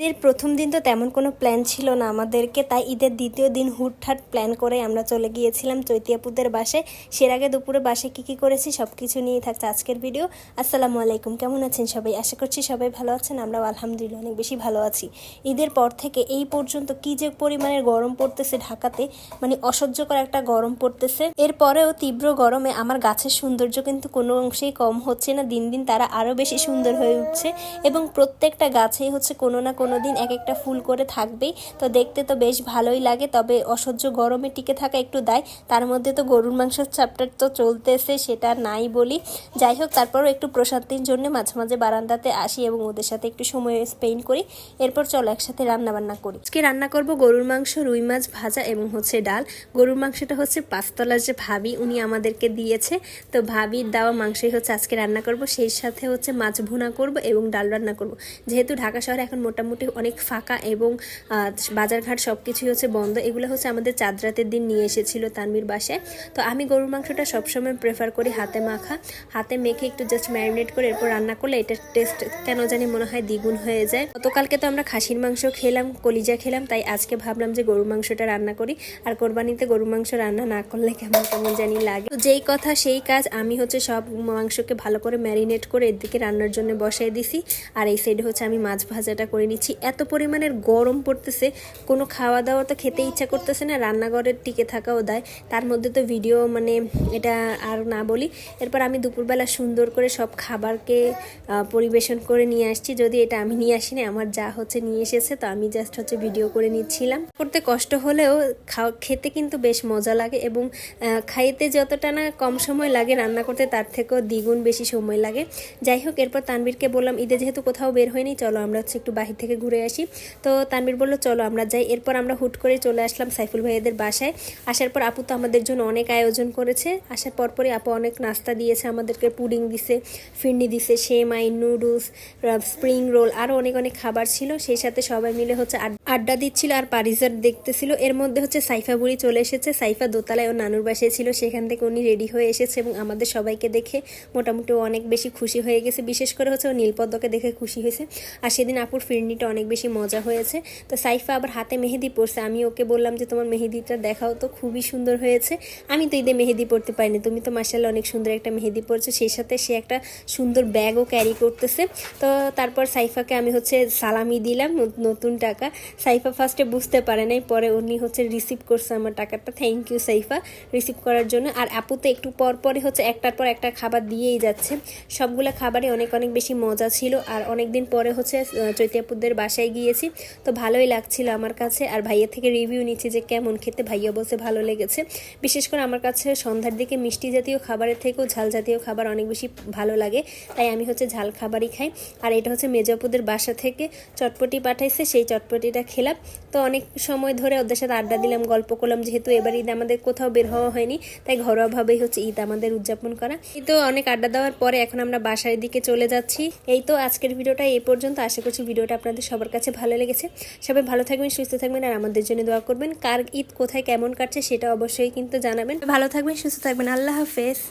ঈদের প্রথম দিন তো তেমন কোনো প্ল্যান ছিল না আমাদেরকে, তাই ঈদের দ্বিতীয় দিন হুটহাট প্ল্যান করে আমরা চলে গিয়েছিলাম চৈতিয়াপুদের বাসায় সের আগে দুপুরে বাসায় কী কী করেছি সব কিছু নিয়েই থাকছে আজকের ভিডিও আসসালামু আলাইকুম, কেমন আছেন সবাই? আশা করছি সবাই ভালো আছেন, আমরাও আলহামদুলিল্লাহ অনেক বেশি ভালো আছি। ঈদের পর থেকে এই পর্যন্ত কী যে পরিমাণের গরম পড়তেছে ঢাকাতে মানে অসহ্যকর একটা গরম পড়তেছে। এরপরেও তীব্র গরমে আমার গাছের সৌন্দর্য কিন্তু কোনো অংশেই কম হচ্ছে না, দিন দিন তারা আরও বেশি সুন্দর হয়ে উঠছে। এবং প্রত্যেকটা গাছেই হচ্ছে কোনো না কোনো দিন এক একটা ফুল করে থাকবেই। তো দেখতে তো বেশ ভালোই লাগে, তবে অসহ্য গরমে টিকে থাকা একটু দায়। তার মধ্যে তো গরুর মাংসের চ্যাপ্টার তো চলতেছে, সেটা নাই বলি। যাই হোক, তারপরও একটু প্রশান্তির জন্য মাঝে মাঝে বারান্দাতে আসি এবং ওদের সাথে একটু সময় স্পেন্ড করি। এরপর চলো একসাথে রান্না বান্না করি। আজকে রান্না করব গরুর মাংস, রুই মাছ ভাজা এবং হচ্ছে ডাল। গরুর মাংসটা হচ্ছে পাঁচতলার যে ভাবি, উনি আমাদেরকে দিয়েছে। তো ভাবির দেওয়া মাংসই হচ্ছে আজকে রান্না করব। সেই সাথে হচ্ছে মাছ ভুনা করব এবং ডাল রান্না করব। যেহেতু ঢাকা শহরে এখন মোটামুটি অনেক ফাঁকা এবং বাজারঘাট সব কিছুই হচ্ছে বন্ধ। এগুলো হচ্ছে আমাদের চাঁদ রাতের দিন নিয়ে এসেছিল তানবির বাসায়। তো আমি গরুর মাংসটা সবসময় প্রেফার করি হাতে মাখা। হাতে মেখে একটু জাস্ট ম্যারিনেট করে এরপর রান্না করলে এটার টেস্ট কেন জানি মনে হয় দ্বিগুণ হয়ে যায়। গতকালকে তো আমরা খাসির মাংস খেলাম, কলিজা খেলাম, তাই আজকে ভাবলাম যে গরুর মাংসটা রান্না করি। আর কোরবানিতে গরুর মাংস রান্না না করলে কেমন কেমন জানি লাগে। তো যেই কথা সেই কাজ, আমি হচ্ছে সব মাংসকে ভালো করে ম্যারিনেট করে এদিকে রান্নার জন্য বসাই দিছি। আর এই সাইডে হচ্ছে আমি মাছ ভাজাটা করে নিচ্ছি। এত পরিমাণের গরম পড়তেছে, কোনো খাওয়া দাওয়া তো খেতে ইচ্ছা করতেছে না রান্নাঘরের টিকে থাকাও দেয়। তার মধ্যে তো ভিডিও মানে এটা আর না বলি। এরপর আমি দুপুরবেলা সুন্দর করে সব খাবারকে পরিবেশন করে নিয়ে আসছি। যদি এটা আমি নিয়ে আসিনি আমার যা হচ্ছে নিয়ে এসেছে, তো আমি জাস্ট হচ্ছে ভিডিও করে নিচ্ছিলাম। করতে কষ্ট হলেও খাওয়া খেতে কিন্তু বেশ মজা লাগে এবং খাইতে যতটা না কম সময় লাগে রান্না করতে, তার থেকেও দ্বিগুণ বেশি সময় লাগে। যাই হোক, এরপর তানবীরকে বললাম, ঈদে যেহেতু কোথাও বের হয়নি, চলো আমরা হচ্ছে একটু বাহির থেকে ঘুরে আসি। তো তানবীর বলল, চলো আমরা যাই। এরপর আমরা হুট করে চলে আসলাম সাইফুল ভাইয়াদের বাসায়। আসার পর আপু তো আমাদের জন্য অনেক আয়োজন করেছে। আসার পরপরই আপু অনেক নাস্তা দিয়েছে, আমাদেরকে পুডিং দিছে, ফিরনি দিছে, সেমাই, নুডলস স্প্রিং রোল আরও অনেক অনেক খাবার ছিল। সেই সাথে সবাই মিলে হচ্ছে আড- আড্ডা দিচ্ছিল আর পারিজার দেখতেছিল। এর মধ্যে হচ্ছে সাইফা বুড়ি চলে এসেছে। সাইফা দোতলায় ও নানুর বাসায় ছিল। সেখান থেকে উনি রেডি হয়ে এসেছে এবং আমাদের সবাইকে দেখে মোটামুটি অনেক বেশি খুশি হয়ে গেছে। বিশেষ করে হচ্ছে ও নীলপদ্মকে দেখে খুশি হয়েছে। আর সেদিন আপুর ফিরনিটা অনেক বেশি মজা হয়েছে। তো সাইফা আবার হাতে মেহেদি পরছে। আমি ওকে বললাম যে তোমার মেহেদিটা দেখাও তো খুবই সুন্দর হয়েছে। আমি তো ঈদে মেহেদি পরতে পারিনি। তুমি তো মার্শাল্লাহ অনেক সুন্দর একটা মেহেদি পরছো। সেই সাথে সে একটা সুন্দর ব্যাগও ক্যারি করতেছে। তো তারপর সাইফাকে আমি হচ্ছে সালামি দিলাম নতুন টাকা। সাইফা ফার্স্টে বুঝতে পারে নাই পরে উনি হচ্ছে রিসিভ করছে আমার টাকাটা। থ্যাংক ইউ সাইফা রিসিভ করার জন্য। আর আপু তো একটু পর পরই হচ্ছে একটার পর একটা খাবার দিয়েই যাচ্ছে। সবগুলো খাবারই অনেক অনেক বেশি মজা ছিল। আর অনেক দিন পরে হচ্ছে আহ, চৈতিয়াপুদের বাসায় গিয়েছি। তো ভালোই লাগছিল আমার কাছে। আর ভাইয়া থেকে রিভিউ নিচ্ছি যে কেমন খেতে ভাইয়া বলছে ভালো লেগেছে। বিশেষ করে আমার কাছে সন্ধ্যার দিকে মিষ্টি জাতীয় খাবারের থেকেও ঝাল জাতীয় খাবার অনেক বেশি ভালো লাগে। তাই আমি হচ্ছে ঝাল খাবারই খাই। আর এটা হচ্ছে মেজাপুদের বাসা থেকে চটপটি পাঠাইছে, সেই চটপটিটা খেলাম। তো অনেক সময় ধরে ওদের সাথে আড্ডা দিলাম, গল্প করলাম। যেহেতু এবার ঈদ আমাদের কোথাও বের হওয়া হয়নি, তাই ঘরোয়াভাবেই হচ্ছে ঈদ আমাদের উদযাপন করা। তো অনেক আড্ডা দেওয়ার পরে এখন আমরা বাসার দিকে চলে যাচ্ছি। এই তো আজকের ভিডিওটা এই পর্যন্ত। আশা করছি ভিডিওটা আপনাদের সবার কাছে ভালো লেগেছে। সবাই ভালো থাকবেন, সুস্থ থাকবেন আর আমাদের জন্য দোয়া করবেন। কার ঈদ কোথায়, কেমন কাটছে সেটা অবশ্যই কিন্তু জানাবেন। ভালো থাকবেন, সুস্থ থাকবেন। আল্লাহ হাফেজ।